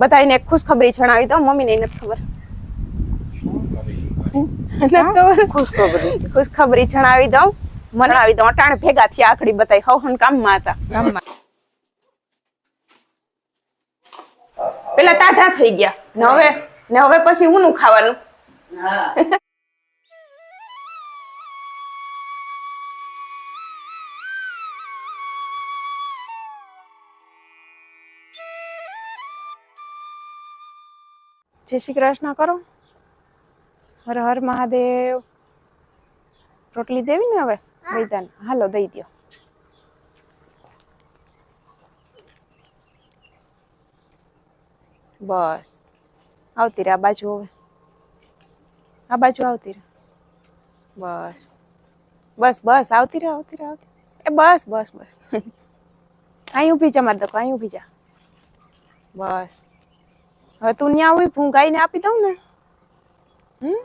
બધાને ખુશખબરી જણાવી દો મમ્મીને નથી ખબર. નથી ખબર? ખુશખબરી. જણાવી દઉં. મને આવી દઉં અટાણે ભેગા થયા આખડી બતાવી હવ હન કામમાં હતા. ગામમાં. પેલા ટાઢા થઈ ગયા. ને હવે ને હવે પછી ઊનું ખાવાનું. જય શ્રી કૃષ્ણ કરો. હર હર મહાદેવ. રોટલી દેવી ને હવે? વૈદાન હાલો દઈ દ્યો. બસ. આવતી રહે આ બાજુ હવે. આ બાજુ આવતી રે બસ. બસ બસ આવતી રહે આવતી રહે આવતી એ બસ બસ બસ. અહીં ઊભી જા મારે દખો અહીં ઊભી જા. બસ. હવે તું ત્યાં હોય હું ગાયને આપી દઉં ને. હમ?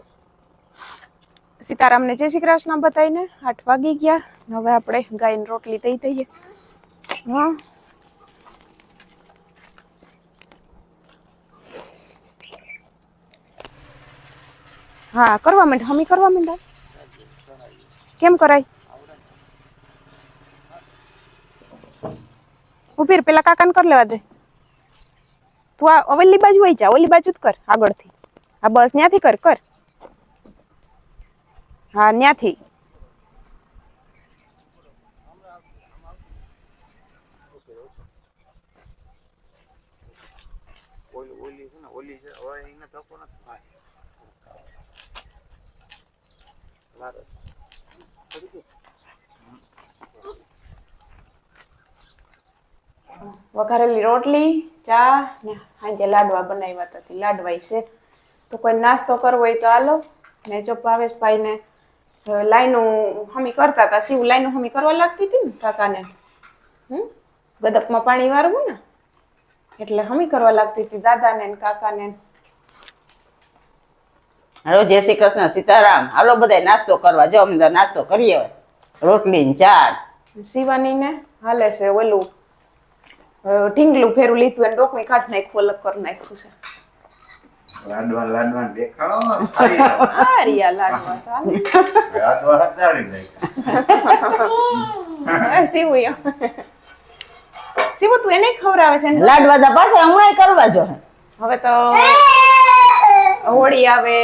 સીતારામને જય શ્રી કૃષ્ણ બતાવીને આઠ વાગી ગયા. હવે આપણે ગાયને રોટલી દઈ દઈએ. હા. હા, કરવા માંડ, હમી કરવા માંડા કેમ કરાય? ઉભીર, પેલા કાકાને કર લેવા દે. તું આ ઓલી બાજુ આવી જા ઓલી બાજુ જ કર, આગળથી. આ બસ ન્યાથી કર કર. હા, ન્યાથી. ઓલી ઓલી છે ને ઓલી છે હવે એને ધક્કો નથી થાય લારે. વઘારેલી રોટલી ચા ને સાંજે લાડવા બનાવ્યા હતા લાડવાય છે. તો કોઈ નાસ્તો કરવો હોય તો હાલો. ને જો ભાવેશભાઈને લાઈનું હમી કરતા હતા શિવ લાઈનું હમી કરવા લાગતી હતી ને કાકાને. હમ? ગદકમાં પાણી વારવું ને? એટલે હમી કરવા લાગતી હતી દાદાને ને કાકાને. હાલો જય શ્રી કૃષ્ણ સીતારામ. હાલો બધા નાસ્તો કરવા. જો અમે નાસ્તો કરીએ રોટલી ને શિવાની ને હાલે છે ઓલું. ઢીંગલું ફેરું લીધું અને ડોકમી કાઢ નાખ્યું અલગ કરી નાખ્યું છે. લાડવા લાડવા દેખાડો. આવો. લાડવા તો લાડવા હતાડી નાખ્યા. શિવુ યો. સીવું તું એને ખવડાવે છે લાડવા દા પાછા હમણાં કરવા જો. હવે તો હોળી આવે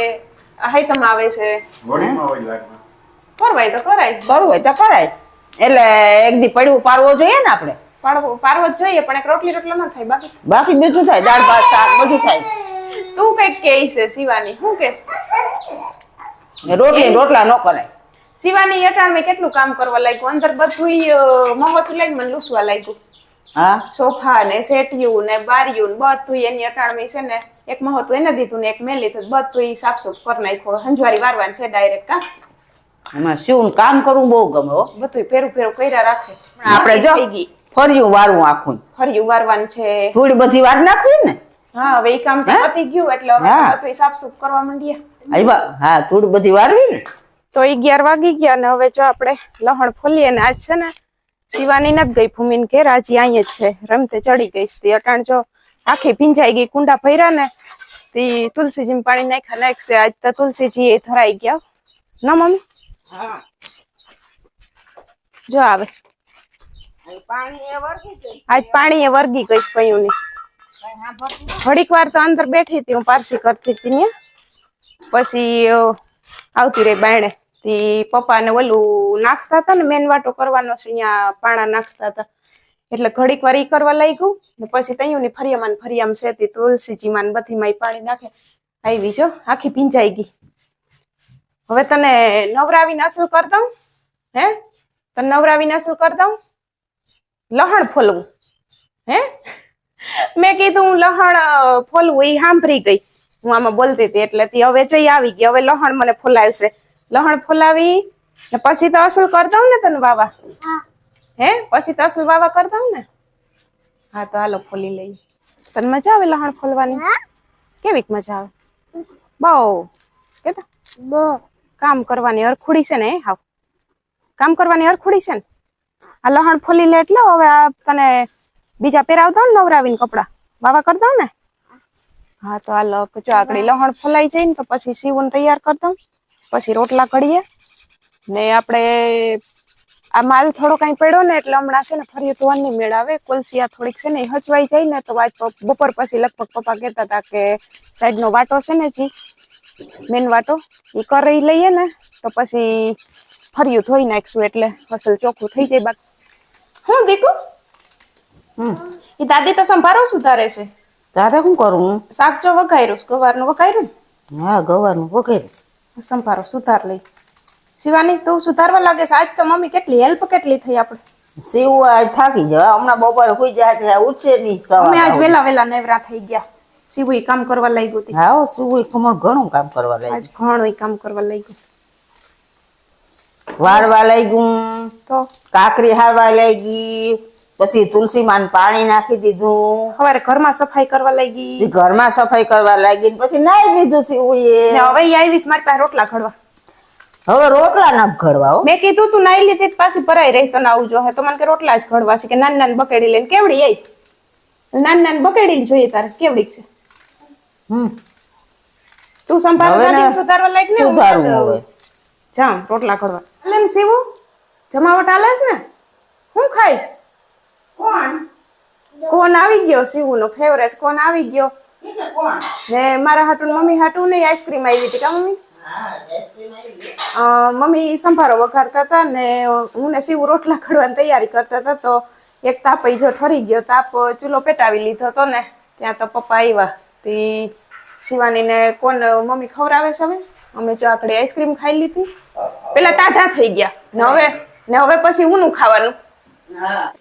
હાઈતમ આવે છે. હોળીમાં હોય લાડવા. કરવાય તો કરાય કરવું હોય તો કરાય એટલે એક દી પડવું પારવો જોઈએ ને આપણે? પાડવો પારવો જ જોઈએ પણ એક રોટલી રોટલો ન થાય બાકી બાકી બીજું થાય દાળ ભાત શાક બધું થાય. તું કંઈક કે છે શિવાની શું કે રોટલી રોટલા ન કરાય શિવાની અટાણમાં કેટલું કામ કરવા લાગ્યું? અંદર બધું મહત્વ લઈને મને લૂસવા લાગ્યું. હા? સોફા ને સેટિયું ને બારિયું ને બધું એની અટાણમે છે ને એક મહત્વ એને દીધું ને એક મેં લીધું બધું સાફસૂફ કરી નાખ્યો. હંજવારી વારવાનું છે ડાયરેક્ટ કા એમાં શું કામ કરવું બહુ ગમે હો. બધું પેરું પેરું કર્યા રાખે. આપણે જો ફર્યું વારવું આખું. ફર્યું વારવાનું છે. થોડી બધી વાર નાખવી ને? હા હવે એ કામ તો પતી ગયું એટલે હવે બધું સાફસૂફ કરવા માંડ્યા હા થોડી બધી વારવી ને? તો અગિયાર વાગી ગયા ને હવે જો આપણે લહણ ફોલીએ ને આજ છે ને શિવાની નથી ગઈ ભૂમિન ઘેર આજે અહીંયા જ છે. રમતે ચડી ગઈ હતી અટાણ જો આખી ભીંજાઈ ગઈ કુંડા ભર્યા ને તે તુલસીજી પાણી નાખ્યા નાખશે. આજ તો તુલસીજી એ ધરાઈ ગયા. ના મમ્મી? જો આવે. આજ પાણી એ વર્ગી કઈ કયું ની ઘડીક વાર તો અંદર બેઠી હતી હું પારસી કરતી હતી ને. પછી આવતી રહી બાયણે. પપ્પા પપ્પાને ઓલું નાખતા હતા ને મેન વાટો કરવાનો છે અહીંયા પાણા નાખતા હતા. એટલે ઘડીક વાર ઈ કરવા લાગ્યું. ને પછી તૈયું ની ફરિયામાં ફરિયામ છે તી તુલસીજી બધીમાં બધી માં પાણી નાખે. આવી જો આખી ભીંજાઈ ગઈ. હવે તને નવરાવીને અસલ કર દઉં હે? તને નવરાવીને અસલ કર દઉં? લહણ ફોલવું હે? મેં કીધું લહણ ફોલવું એ સાંભળી ગઈ. હું આમાં બોલતી હતી એટલે હવે જઈ આવી ગઈ હવે લહણ મને ફોલાવશે. લહણ ફોલાવી ને પછી તો અસલ કર દઉં ને તને વાવા? હે. પછી તો અસલ વાવા કરતા દઉં ને? હા તો હાલો ફોલી લઈએ. તને મજા આવે લહણ ફોલવાની? કેવીક મજા આવે? બહુ. કેતા? કામ કરવાની હરખુડી છે ને એ હાવ. કામ કરવાની હરખુડી છે ને? આ લહણ ફોલી લે એટલે હવે આ તને બીજા પહેરાવતા ને નવરાવીને કપડા. વાવા કર દઉં ને? હા, તો હાલ જો આકડી લહણ ફલાઈ જાય ને તો પછી સીવન તૈયાર કરી પછી રોટલા કરીએ ને આપણે આ માલ થોડો કઈ પડ્યો ને એટલે હમણાં છે ને ફરી ધોવાની મેળ આવે. કોલસિયા થોડીક છે ને એ હચવાઈ જાય ને તો આજ બપોર પછી લગભગ પપ્પા કહેતા હતા કે સાઈડ નો વાટો છે ને જી મેન વાટો એ કરી લઈએ ને તો પછી ફર્યું ધોઈ નાખશું એટલે ફસલ ચોખ્ખું થઈ જાય બાકી. હું દીકુ? હમ. એ દાદી તો સંભારો સુધારે છે. તારે શું કરું? શાક જો વઘાર્યું છે, ગવારનું વઘાયરું હા ગવારનું વઘાયરું સંભારો સુધાર લઈ. શિવાની તું સુધારવા લાગે છે. આજ તો મમ્મી કેટલી હેલ્પ કેટલી થઈ આપણે. સીવું આજ થાકી જાય. હમણાં બપોરે સુઈ જાય એટલે ઉઠશે નહીં અમે આજ વેલા વેલા નેવરા થઈ ગયા. શિવું કામ કરવા લાગ્યું હતી હા સીવું ખમણ ઘણું કામ કરવા આજ લાગ્યું ઘણું કામ કરવા લાગ્યું. વાળવા લાગ્યું. તો? કાકરી હારવા લાગી. પછી તુલસી માં પાણી નાખી દીધું. સવારે ઘરમાં સફાઈ કરવા લાગી. ઘરમાં સફાઈ કરવા લાગી પછી નાઈ લીધું છે હવે આવીશ મારી પાસે રોટલા ઘડવા. હવે રોટલા ના ઘડવા મેં કીધું તું નાઈ લીધી પાછી ભરાઈ રહી તો આવું જો તો મને કે રોટલા જ ઘડવા છે કે નાની નાની બકેડી લઈને કેવડી આઈ? નાની નાની બકેડી જોઈએ તારે કેવડી છે? હમ. તું સંભાળ હવે ને દાદી સુધારવા લાગ ને જામ રોટલા ઘડવા. લે ને શિવુ જમાવટ આલે છે ને? હું ખાઈશ? કોણ? કોણ આવી ગયો શિવુ નો ફેવરેટ કોણ આવી ગયો? કોણ? ને મારા હાટું મમ્મી હાટું ને આઈસ્ક્રીમ આવી હતી કા મમ્મી? મમ્મી સંભારો વઘારતા હતા ને હું ને શિવુ રોટલા ખડવાની તૈયારી કરતા હતા તો એક તાપ જો ઠરી ગયો તાપ ચૂલો પેટાવી લીધો હતો ને ત્યાં તો પપ્પા આવ્યા તે શિવાની ને કોણ મમ્મી ખવડાવે છે હવે? અમે જો આકડી આઈસ્ક્રીમ ખાઈ લીધી. પેલા ટાઢા થઈ ગયા. ને હવે ને હવે પછી ઊનું ખાવાનું. હા.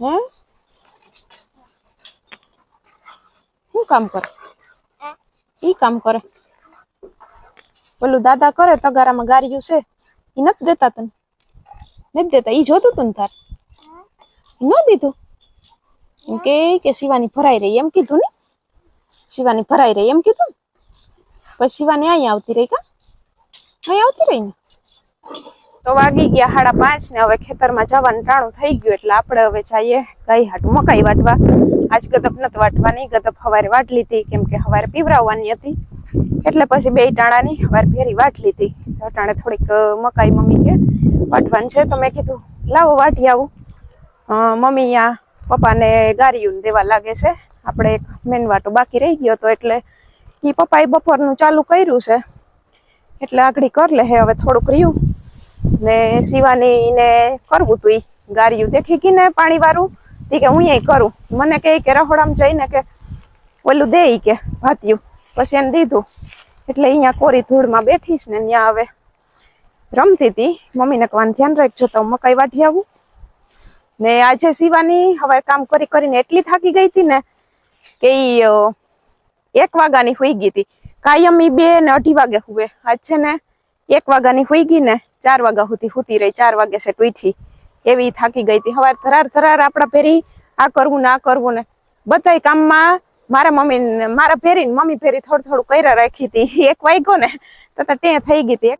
હે? શું કામ કરે? ઈ કામ કરે. પેલું દાદા કરે, તગારામાં ગાર્યું છે. ઈ નથી દેતા તને? નથી દેતા? ઈ જોતું તું ને તાર? ન દીધું? એમ કે કે શિવાની ભરાઈ રહી, એમ કીધું ને? શિવાની ભરાઈ રહી, એમ કીધું પછી શિવાની અહીંયા આવતી રહી કા? અહીંયા આવતી રહી ને? તો વાગી ગયા સાડા પાંચ ને હવે ખેતરમાં જવાનું ટાણું થઈ ગયું એટલે આપણે હવે જઈએ ગાય હાટ મકાઈ વાટવા. આજ ગદપ નથી વાટવાની, ગદપ હવારે વાટ લીધી કેમ કે હવારે પીવરાવવાની હતી. એટલે પછી બે ટાણાની હવારે ફેરી વાટ લીધી ટાણે થોડીક મકાઈ મમ્મી કે વાટવાની છે, તો મેં કીધું, લાવો, વાટી આવું. મમ્મી આ પપ્પાને ગારિયું દેવા લાગે છે. આપણે એક મેન વાટો બાકી રહી ગયો તો એટલે એ પપ્પાએ બપોરનું ચાલુ કર્યું છે. એટલે આગળ કર લે હવે થોડુંક રહ્યું. ને શિવાની ને કરવું તું ગારિયું ગઈ ને પાણી વાળું તી કે હું અહીંયા કરું. મને કહે કે રહોડામાં જઈને કે ઓલું દે કે ભાતિયું. પછી એને દીધું. એટલે અહીંયા કોરી ધૂળમાં બેઠીશ ને ત્યાં હવે રમતી હતી મમ્મીને કહેવાનું ધ્યાન રાખજો, તો મકાઈ વાઢી આવું. ને આજે સિવાની હવે કામ કરી કરીને એટલી થાકી ગઈ હતી ને કે ઈ એક વાગાની હોઈ ગઈ હતી કાયમ ઈ બે ને અઢી વાગે હુવે. આજ છે ને એક વાગાની હોઈ ગઈ ને ચાર વાગ્યા સુધી સુતી રહી, ચાર વાગે છે ટૂઠી એવી થાકી ગઈ હતી. હવાર થરાર થરાર આપણા ફેરી આ કરવું ને આ કરવું ને બધા કામમાં મારા મમ્મી મારા ફેરી મમ્મી ફેરી થોડું થોડું કર્યા રાખી હતી. એક વાગ્યો ને, તો તે થઈ ગઈ હતી.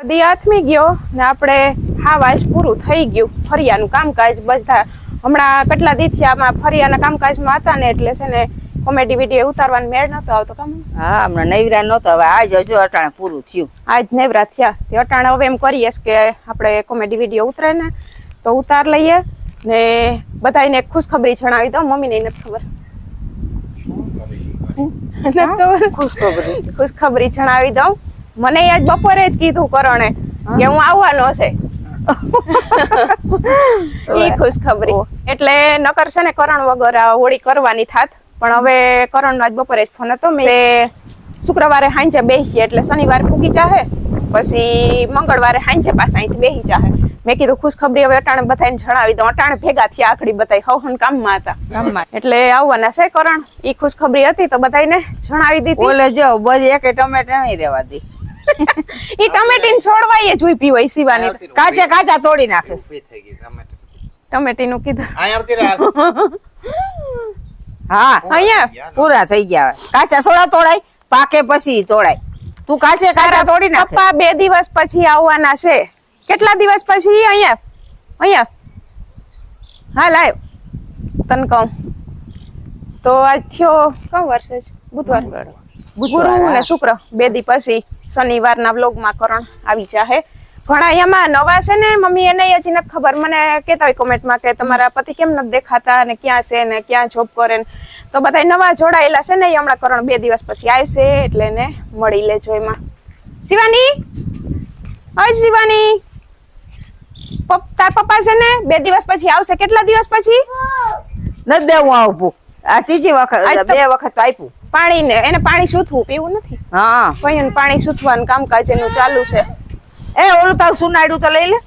બધી આથમી ગયો ને આપણે હા વાસ પૂરું થઈ ગયું. ફરિયાનું કામકાજ બધા હમણાં કેટલા દિવસથી આમાં ફરિયાના કામકાજમાં હતા ને એટલે છે ને કોમેડી વીડિયો ઉતારવાનો મેળ નતો આવતો કામ. હા હમણાં નૈવરા નહોતો હવે આજ હજુ અટાણે પૂરું થયું. આજ નૈવરા થયા. તે અટાણે હવે એમ કરીએ કે આપણે કોમેડી વીડિયો ઉતરે ને તો ઉતાર લઈએ ને બધાને એક ખુશખબરી જણાવી દઉં. મમ્મીને નથી ખબર? ખુશખબરી. ખુશખબરી જણાવી દઉં. મને આજ બપોરે જ કીધું કરણે કે હું આવવાનો છે. ઈ ખુશખબરી. એટલે નકર છે ને કરણ વગર હોળી કરવાની થાત. પણ હવે કરણ આજ બપોરે જ ફોન હતો. મેં શુક્રવારે સાંજે બેસીએ એટલે શનિવાર ફૂકી જાહે. પછી મંગળવારે સાંજે પાછા અહીંથી બેસી જાહે. મેં કીધું ખુશખબરી હવે અટાણે બધાને જણાવી દઉં. અટાણે ભેગા થયા આખડી બધાય હવહન કામમાં હતા. કામમાં. એટલે આવવાના છે કરણ. ઈ ખુશખબરી હતી તો બધાને જણાવી દીધી. ઓલે જો બસ એક ટમેટા નહીં રહેવા દે. ઈ ટમેટીને છોડવાય જ ઊભી હોય શિવાની. તો. કાચા કાચા તોડી નાખે. ઊભી થઈ ગઈ ટમેટો. ટમેટીનું કીધું. હા અહીંયા પૂરા થઈ ગયા કાચા સોડા તોડાય પાકે પછી તોડાય. તું કાચે કાચા તોડી નાખ. પપ્પા બે દિવસ પછી આવવાના છે. કેટલા દિવસ પછી અહીંયા? અહીંયા? હા લાવ તને કહું. તો આજ થયો કયો વર્ષે છે? બુધવાર. ગુરુ ને શુક્ર બે દી પછી. શનિવારના વ્લોગમાં કરણ આવી જાહે. ઘણા એમાં નવા છે ને, મમ્મી એને હજી નથી ખબર. મને કહેતા હોય કોમેન્ટમાં કે તમારા પતિ કેમ નથી દેખાતા અને ક્યાં છે ને, ક્યાં જોબ કરે ને. તો બધા નવા જોડાયેલા છે ને એ હમણાં કરણ બે દિવસ પછી આવશે એટલે એને મળી લેજો એમાં. શિવાની? હા શિવાની. તાર પપ્પા છે ને, બે દિવસ પછી આવશે. કેટલા દિવસ પછી? નથી દેવું આવું આ ત્રીજી વખત બે વખત આપ્યું. પાણી ને એને પાણી સૂથવું પીવું નથી. હા. પાણી સૂથવાનું કામકાજ એનું ચાલુ છે. એ ઓલું તારું સુનાડ્યું તો લઈ લે.